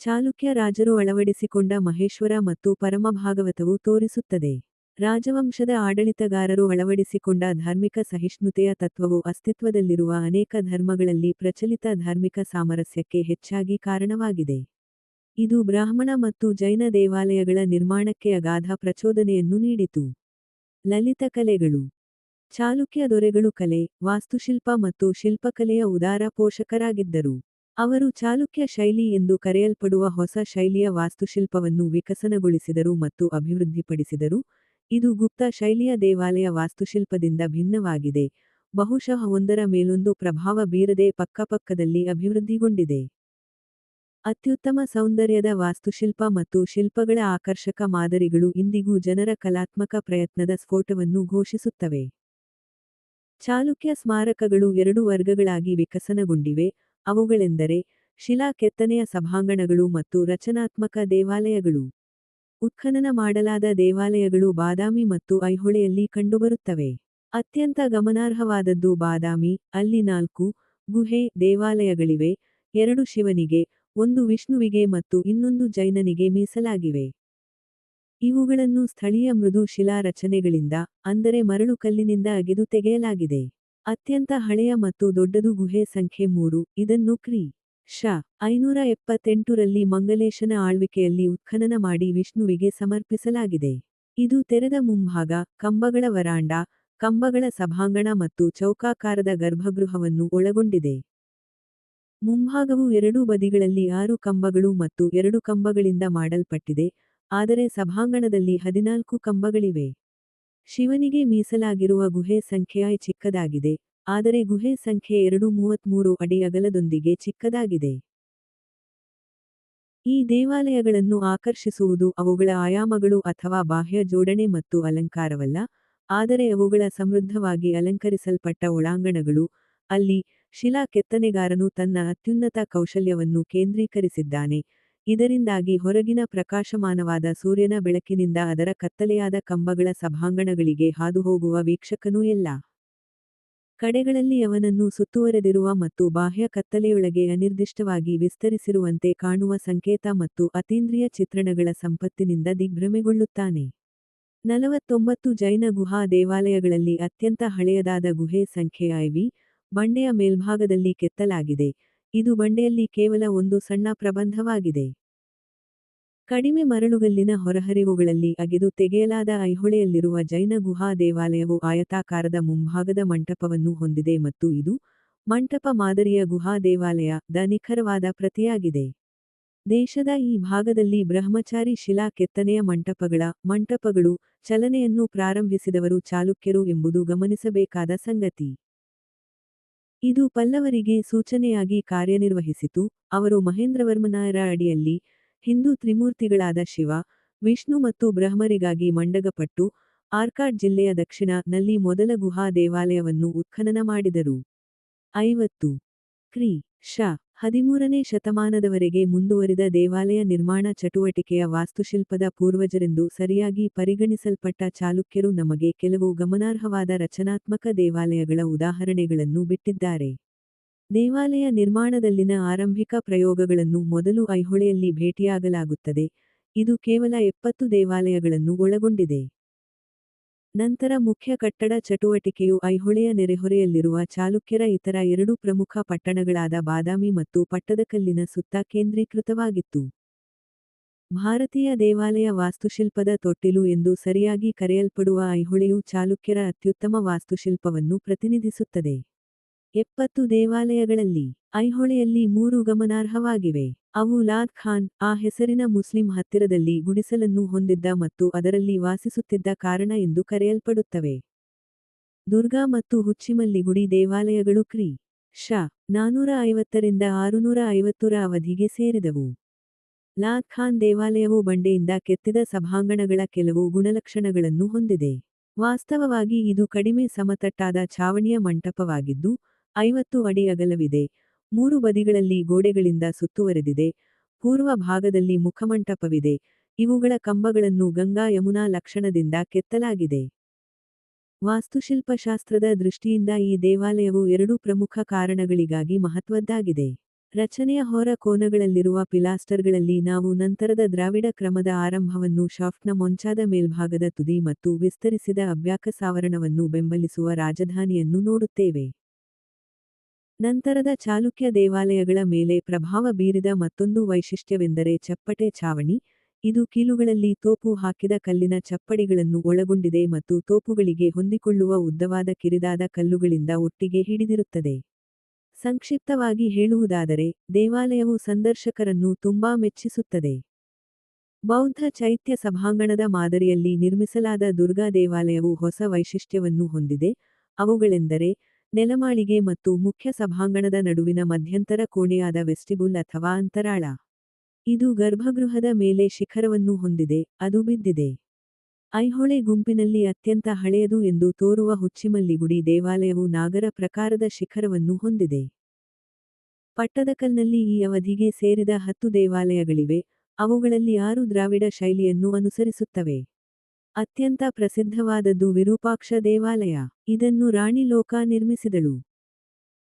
ಚಾಲುಕ್ಯ ರಾಜರು ಅಳವಡಿಸಿಕೊಂಡ ಮಹೇಶ್ವರ ಮತ್ತು ಪರಮಭಾಗವತವು ತೋರಿಸುತ್ತದೆ. ರಾಜವಂಶದ ಆಡಳಿತಗಾರರು ಅಳವಡಿಸಿಕೊಂಡ ಧಾರ್ಮಿಕ ಸಹಿಷ್ಣುತೆಯ ತತ್ವವು ಅಸ್ತಿತ್ವದಲ್ಲಿರುವ ಅನೇಕ ಧರ್ಮಗಳಲ್ಲಿ ಪ್ರಚಲಿತ ಧಾರ್ಮಿಕ ಸಾಮರಸ್ಯಕ್ಕೆ ಹೆಚ್ಚಾಗಿ ಕಾರಣವಾಗಿದೆ. ಇದು ಬ್ರಾಹ್ಮಣ ಮತ್ತು ಜೈನ ದೇವಾಲಯಗಳ ನಿರ್ಮಾಣಕ್ಕೆ ಅಗಾಧ ಪ್ರಚೋದನೆಯನ್ನು ನೀಡಿತು. ಲಲಿತ ಕಲೆಗಳು ಚಾಲುಕ್ಯ ದೊರೆಗಳು ಕಲೆ, ವಾಸ್ತುಶಿಲ್ಪ ಮತ್ತು ಶಿಲ್ಪಕಲೆಯ ಉದಾರ ಪೋಷಕರಾಗಿದ್ದರು. ಅವರು ಚಾಲುಕ್ಯ ಶೈಲಿ ಎಂದು ಕರೆಯಲ್ಪಡುವ ಹೊಸ ಶೈಲಿಯ ವಾಸ್ತುಶಿಲ್ಪವನ್ನು ವಿಕಸನಗೊಳಿಸಿದರು ಮತ್ತು ಅಭಿವೃದ್ಧಿಪಡಿಸಿದರು, ಇದು ಗುಪ್ತ ಶೈಲಿಯ ದೇವಾಲಯ ವಾಸ್ತುಶಿಲ್ಪದಿಂದ ಭಿನ್ನವಾಗಿದೆ, ಬಹುಶಃ ಒಂದರ ಮೇಲೊಂದು ಪ್ರಭಾವ ಬೀರದೆ ಪಕ್ಕಪಕ್ಕದಲ್ಲಿ ಅಭಿವೃದ್ಧಿಗೊಂಡಿದೆ. ಅತ್ಯುತ್ತಮ ಸೌಂದರ್ಯದ ವಾಸ್ತುಶಿಲ್ಪ ಮತ್ತು ಶಿಲ್ಪಗಳ ಆಕರ್ಷಕ ಮಾದರಿಗಳು ಇಂದಿಗೂ ಜನರ ಕಲಾತ್ಮಕ ಪ್ರಯತ್ನದ ಸ್ಫೋಟವನ್ನು ಘೋಷಿಸುತ್ತವೆ. ಚಾಲುಕ್ಯ ಸ್ಮಾರಕಗಳು ಎರಡು ವರ್ಗಗಳಾಗಿ ವಿಕಸನಗೊಂಡಿವೆ, ಅವುಗಳೆಂದರೆ, ಶಿಲಾ ಕೆತ್ತನೆಯ ಸಭಾಂಗಣಗಳು ಮತ್ತು ರಚನಾತ್ಮಕ ದೇವಾಲಯಗಳು. ಉತ್ಖನನ ಮಾಡಲಾದ ದೇವಾಲಯಗಳು ಬಾದಾಮಿ ಮತ್ತು ಐಹೊಳೆಯಲ್ಲಿ ಕಂಡುಬರುತ್ತವೆ. ಅತ್ಯಂತ ಗಮನಾರ್ಹವಾದದ್ದು ಬಾದಾಮಿ, ಅಲ್ಲಿ ನಾಲ್ಕು, ಗುಹೆ, ದೇವಾಲಯಗಳಿವೆ, ಎರಡು ಶಿವನಿಗೆ, ಒಂದು ವಿಷ್ಣುವಿಗೆ ಮತ್ತು ಇನ್ನೊಂದು ಜೈನನಿಗೆ ಮೀಸಲಾಗಿವೆ. ಇವುಗಳನ್ನು ಸ್ಥಳೀಯ ಮೃದು ಶಿಲಾ ರಚನೆಗಳಿಂದ, ಅಂದರೆ ಮರಳುಕಲ್ಲಿನಿಂದ ಅಗೆದು ತೆಗೆಯಲಾಗಿದೆ. ಅತ್ಯಂತ ಹಳೆಯ ಮತ್ತು ದೊಡ್ಡದು ಗುಹೆ ಸಂಖ್ಯೆ ಮೂರು, ಇದನ್ನು ಕ್ರಿ. ಶ. ಐನೂರ ಎಪ್ಪತ್ತೆಂಟು ರಲ್ಲಿ ಮಂಗಲೇಶನ ಆಳ್ವಿಕೆಯಲ್ಲಿ ಉತ್ಖನನ ಮಾಡಿ ವಿಷ್ಣುವಿಗೆ ಸಮರ್ಪಿಸಲಾಗಿದೆ. ಇದು ತೆರೆದ ಮುಂಭಾಗ, ಕಂಬಗಳ ವರಾಂಡ, ಕಂಬಗಳ ಸಭಾಂಗಣ ಮತ್ತು ಚೌಕಾಕಾರದ ಗರ್ಭಗೃಹವನ್ನು ಒಳಗೊಂಡಿದೆ. ಮುಂಭಾಗವು ಎರಡೂ ಬದಿಗಳಲ್ಲಿ ಆರು ಕಂಬಗಳು ಮತ್ತು ಎರಡು ಕಂಬಗಳಿಂದ ಮಾಡಲ್ಪಟ್ಟಿದೆ, ಆದರೆ ಸಭಾಂಗಣದಲ್ಲಿ ಹದಿನಾಲ್ಕು ಕಂಬಗಳಿವೆ. ಶಿವನಿಗೆ ಮೀಸಲಾಗಿರುವ ಗುಹೆ ಸಂಖ್ಯೆ ಐ ಚಿಕ್ಕದಾಗಿದೆ, ಆದರೆ ಗುಹೆ ಸಂಖ್ಯೆ ಎರಡು ಮೂವತ್ಮೂರು ಅಡಿ ಅಗಲದೊಂದಿಗೆ ಚಿಕ್ಕದಾಗಿದೆ. ಈ ದೇವಾಲಯಗಳನ್ನು ಆಕರ್ಷಿಸುವುದು ಅವುಗಳ ಆಯಾಮಗಳು ಅಥವಾ ಬಾಹ್ಯ ಜೋಡಣೆ ಮತ್ತು ಅಲಂಕಾರವಲ್ಲ, ಆದರೆ ಅವುಗಳ ಸಮೃದ್ಧವಾಗಿ ಅಲಂಕರಿಸಲ್ಪಟ್ಟ ಒಳಾಂಗಣಗಳು, ಅಲ್ಲಿ, ಶಿಲಾ ಕೆತ್ತನೆಗಾರನು ತನ್ನ ಅತ್ಯುನ್ನತ ಕೌಶಲ್ಯವನ್ನು ಕೇಂದ್ರೀಕರಿಸಿದ್ದಾನೆ, ಇದರಿಂದಾಗಿ ಹೊರಗಿನ ಪ್ರಕಾಶಮಾನವಾದ ಸೂರ್ಯನ ಬೆಳಕಿನಿಂದ ಅದರ ಕತ್ತಲೆಯಾದ ಕಂಬಗಳ ಸಭಾಂಗಣಗಳಿಗೆ ಹಾದುಹೋಗುವ ವೀಕ್ಷಕನೂ ಎಲ್ಲ ಕಡೆಗಳಲ್ಲಿ ಅವನನ್ನು ಸುತ್ತುವರೆದಿರುವ ಮತ್ತು ಬಾಹ್ಯ ಕತ್ತಲೆಯೊಳಗೆ ಅನಿರ್ದಿಷ್ಟವಾಗಿ ವಿಸ್ತರಿಸಿರುವಂತೆ ಕಾಣುವ ಸಂಕೇತ ಮತ್ತು ಅತೀಂದ್ರಿಯ ಚಿತ್ರಣಗಳ ಸಂಪತ್ತಿನಿಂದ ದಿಗ್ಭ್ರಮೆಗೊಳ್ಳುತ್ತಾನೆ. ನಲವತ್ತೊಂಬತ್ತು ಜೈನ ಗುಹಾ ದೇವಾಲಯಗಳಲ್ಲಿ ಅತ್ಯಂತ ಹಳೆಯದಾದ ಗುಹೆ ಸಂಖ್ಯೆ ಐವಿ, ಬಂಡೆಯ ಮೇಲ್ಭಾಗದಲ್ಲಿ ಕೆತ್ತಲಾಗಿದೆ, ಇದು ಬಂಡೆಯಲ್ಲಿ ಕೇವಲ ಒಂದು ಸಣ್ಣ ಪ್ರಬಂಧವಾಗಿದೆ. ಕಡಿಮೆ ಮರಳುಗಲ್ಲಿನ ಹೊರಹರಿವುಗಳಲ್ಲಿ ಅಗೆದು ತೆಗೆಯಲಾದ ಐಹೊಳೆಯಲ್ಲಿರುವ ಜೈನ ಗುಹಾ ದೇವಾಲಯವು ಆಯತಾಕಾರದ ಮುಂಭಾಗದ ಮಂಟಪವನ್ನು ಹೊಂದಿದೆ ಮತ್ತು ಇದು, ಮಂಟಪ ಮಾದರಿಯ ಗುಹಾ ದೇವಾಲಯ, ದ ನಿಖರವಾದ ಪ್ರತಿಯಾಗಿದೆ. ದೇಶದ ಈ ಭಾಗದಲ್ಲಿ ಬ್ರಹ್ಮಚಾರಿ ಶಿಲಾ ಕೆತ್ತನೆಯ ಮಂಟಪಗಳ, ಮಂಟಪಗಳು, ಚಲನೆಯನ್ನು ಪ್ರಾರಂಭಿಸಿದವರು ಚಾಲುಕ್ಯರು ಎಂಬುದು ಗಮನಿಸಬೇಕಾದ ಸಂಗತಿ. ಇದು ಪಲ್ಲವರಿಗೆ ಸೂಚನೆಯಾಗಿ ಕಾರ್ಯನಿರ್ವಹಿಸಿತು, ಅವರು ಮಹೇಂದ್ರವರ್ಮನರ ಅಡಿಯಲ್ಲಿ, ಹಿಂದೂ ತ್ರಿಮೂರ್ತಿಗಳಾದ ಶಿವ, ವಿಷ್ಣು ಮತ್ತು ಬ್ರಹ್ಮರಿಗಾಗಿ ಮಂಡಗಪಟ್ಟು, ಆರ್ಕಾಡ್ ಜಿಲ್ಲೆಯ ದಕ್ಷಿಣ, ನಲ್ಲಿ ಮೊದಲ ಗುಹಾ ದೇವಾಲಯವನ್ನು ಉತ್ಖನನ ಮಾಡಿದರು. ಐವತ್ತು. ಕ್ರಿ. ಶ. ಹದಿಮೂರನೇ ಶತಮಾನದವರೆಗೆ ಮುಂದುವರಿದ ದೇವಾಲಯ ನಿರ್ಮಾಣ ಚಟುವಟಿಕೆಯ ವಾಸ್ತುಶಿಲ್ಪದ ಪೂರ್ವಜರೆಂದು ಸರಿಯಾಗಿ ಪರಿಗಣಿಸಲ್ಪಟ್ಟ ಚಾಲುಕ್ಯರು ನಮಗೆ ಕೆಲವು ಗಮನಾರ್ಹವಾದ ರಚನಾತ್ಮಕ ದೇವಾಲಯಗಳ ಉದಾಹರಣೆಗಳನ್ನು ಬಿಟ್ಟಿದ್ದಾರೆ. ದೇವಾಲಯ ನಿರ್ಮಾಣದಲ್ಲಿನ ಆರಂಭಿಕ ಪ್ರಯೋಗಗಳನ್ನು ಮೊದಲು ಐಹೊಳೆಯಲ್ಲಿ ಭೇಟಿಯಾಗಲಾಗುತ್ತದೆ, ಇದು ಕೇವಲ ಎಪ್ಪತ್ತು ದೇವಾಲಯಗಳನ್ನು ಒಳಗೊಂಡಿದೆ. ನಂತರ ಮುಖ್ಯ ಕಟ್ಟಡ ಚಟುವಟಿಕೆಯು ಐಹೊಳೆಯ ನೆರೆಹೊರೆಯಲ್ಲಿರುವ ಚಾಲುಕ್ಯರ ಇತರ ಎರಡು ಪ್ರಮುಖ ಪಟ್ಟಣಗಳಾದ ಬಾದಾಮಿ ಮತ್ತು ಪಟ್ಟದಕಲ್ಲಿನ ಸುತ್ತ ಕೇಂದ್ರೀಕೃತವಾಗಿತ್ತು. ಭಾರತೀಯ ದೇವಾಲಯ ವಾಸ್ತುಶಿಲ್ಪದ ತೊಟ್ಟಿಲು ಎಂದು ಸರಿಯಾಗಿ ಕರೆಯಲ್ಪಡುವ ಐಹೊಳೆಯು ಚಾಲುಕ್ಯರ ಅತ್ಯುತ್ತಮ ವಾಸ್ತುಶಿಲ್ಪವನ್ನು ಪ್ರತಿನಿಧಿಸುತ್ತದೆ. ಎಪ್ಪತ್ತು ದೇವಾಲಯಗಳಲ್ಲಿ, ಐಹೊಳೆಯಲ್ಲಿ ಮೂರು ಗಮನಾರ್ಹವಾಗಿವೆ. ಅವು ಲಾದ್ ಖಾನ್, ಆ ಹೆಸರಿನ ಮುಸ್ಲಿಂ ಹತ್ತಿರದಲ್ಲಿ ಗುಡಿಸಲನ್ನು ಹೊಂದಿದ್ದ ಮತ್ತು ಅದರಲ್ಲಿ ವಾಸಿಸುತ್ತಿದ್ದ ಕಾರಣ ಎಂದು ಕರೆಯಲ್ಪಡುತ್ತವೆ. ದುರ್ಗಾ ಮತ್ತು ಹುಚ್ಚಿಮಲ್ಲಿ ಗುಡಿ ದೇವಾಲಯಗಳು ಕ್ರಿ. ಶ. ನಾನೂರ ಐವತ್ತರಿಂದ ಆರುನೂರ ಐವತ್ತರ ಅವಧಿಗೆ ಸೇರಿದವು. ಲಾದ್ ಖಾನ್ ದೇವಾಲಯವು ಬಂಡೆಯಿಂದ ಕೆತ್ತಿದ ಸಭಾಂಗಣಗಳ ಕೆಲವು ಗುಣಲಕ್ಷಣಗಳನ್ನು ಹೊಂದಿದೆ. ವಾಸ್ತವವಾಗಿ ಇದು ಕಡಿಮೆ ಸಮತಟ್ಟಾದ ಛಾವಣಿಯ ಮಂಟಪವಾಗಿದ್ದು, ಐವತ್ತು ಅಡಿ ಅಗಲವಿದೆ, ಮೂರು ಬದಿಗಳಲ್ಲಿ ಗೋಡೆಗಳಿಂದ ಸುತ್ತುವರೆದಿದೆ, ಪೂರ್ವ ಭಾಗದಲ್ಲಿ ಮುಖಮಂಟಪವಿದೆ, ಇವುಗಳ ಕಂಬಗಳನ್ನು ಗಂಗಾ ಯಮುನಾ ಲಕ್ಷಣದಿಂದ ಕೆತ್ತಲಾಗಿದೆ. ವಾಸ್ತುಶಿಲ್ಪಶಾಸ್ತ್ರದ ದೃಷ್ಟಿಯಿಂದ ಈ ದೇವಾಲಯವು ಎರಡು ಪ್ರಮುಖ ಕಾರಣಗಳಿಗಾಗಿ ಮಹತ್ವದ್ದಾಗಿದೆ. ರಚನೆಯ ಹೊರ ಕೋನಗಳಲ್ಲಿರುವ ಪಿಲಾಸ್ಟರ್ಗಳಲ್ಲಿ ನಾವು ನಂತರದ ದ್ರಾವಿಡ ಕ್ರಮದ ಆರಂಭವನ್ನು ಶಾಫ್ಟ್ನ ಮೊಂಚಾದ ಮೇಲ್ಭಾಗದ ತುದಿ ಮತ್ತು ವಿಸ್ತರಿಸಿದ ಅಭ್ಯಾಕಸಾವರಣವನ್ನು ಬೆಂಬಲಿಸುವ ರಾಜಧಾನಿಯನ್ನು ನೋಡುತ್ತೇವೆ. ನಂತರದ ಚಾಲುಕ್ಯ ದೇವಾಲಯಗಳ ಮೇಲೆ ಪ್ರಭಾವ ಬೀರಿದ ಮತ್ತೊಂದು ವೈಶಿಷ್ಟ್ಯವೆಂದರೆ ಚಪ್ಪಟೆ ಛಾವಣಿ, ಇದು ಕೀಲುಗಳಲ್ಲಿ ತೋಪು ಹಾಕಿದ ಕಲ್ಲಿನ ಚಪ್ಪಡಿಗಳನ್ನು ಒಳಗೊಂಡಿದೆ ಮತ್ತು ತೋಪುಗಳಿಗೆ ಹೊಂದಿಕೊಳ್ಳುವ ಉದ್ದವಾದ ಕಿರಿದಾದ ಕಲ್ಲುಗಳಿಂದ ಒಟ್ಟಿಗೆ ಹಿಡಿದಿರುತ್ತದೆ. ಸಂಕ್ಷಿಪ್ತವಾಗಿ ಹೇಳುವುದಾದರೆ, ದೇವಾಲಯವು ಸಂದರ್ಶಕರನ್ನು ತುಂಬಾ ಮೆಚ್ಚಿಸುತ್ತದೆ. ಬೌದ್ಧ ಚೈತ್ಯ ಸಭಾಂಗಣದ ಮಾದರಿಯಲ್ಲಿ ನಿರ್ಮಿಸಲಾದ ದುರ್ಗಾ ದೇವಾಲಯವು ಹೊಸ ವೈಶಿಷ್ಟ್ಯವನ್ನು ಹೊಂದಿದೆ, ಅವುಗಳೆಂದರೆ, ನೆಲಮಾಳಿಗೆ ಮತ್ತು ಮುಖ್ಯ ಸಭಾಂಗಣದ ನಡುವಿನ ಮಧ್ಯಂತರ ಕೋಣೆಯಾದ ವೆಸ್ಟಿಬುಲ್ ಅಥವಾ ಅಂತರಾಳ. ಇದು ಗರ್ಭಗೃಹದ ಮೇಲೆ ಶಿಖರವನ್ನು ಹೊಂದಿದೆ, ಅದು ಬಿದ್ದಿದೆ. ಐಹೊಳೆ ಗುಂಪಿನಲ್ಲಿ ಅತ್ಯಂತ ಹಳೆಯದು ಎಂದು ತೋರುವ ಹುಚ್ಚಿಮಲ್ಲಿಗುಡಿ ದೇವಾಲಯವು ನಾಗರ ಪ್ರಕಾರದ ಶಿಖರವನ್ನು ಹೊಂದಿದೆ. ಪಟ್ಟದಕಲ್ನಲ್ಲಿ ಈ ಅವಧಿಗೆ ಸೇರಿದ ಹತ್ತು ದೇವಾಲಯಗಳಿವೆ, ಅವುಗಳಲ್ಲಿ ಆರು ದ್ರಾವಿಡ ಶೈಲಿಯನ್ನು ಅನುಸರಿಸುತ್ತವೆ. ಅತ್ಯಂತ ಪ್ರಸಿದ್ಧವಾದದ್ದು ವಿರೂಪಾಕ್ಷ ದೇವಾಲಯ. ಇದನ್ನು ರಾಣಿ ಲೋಕ ನಿರ್ಮಿಸಿದಳು.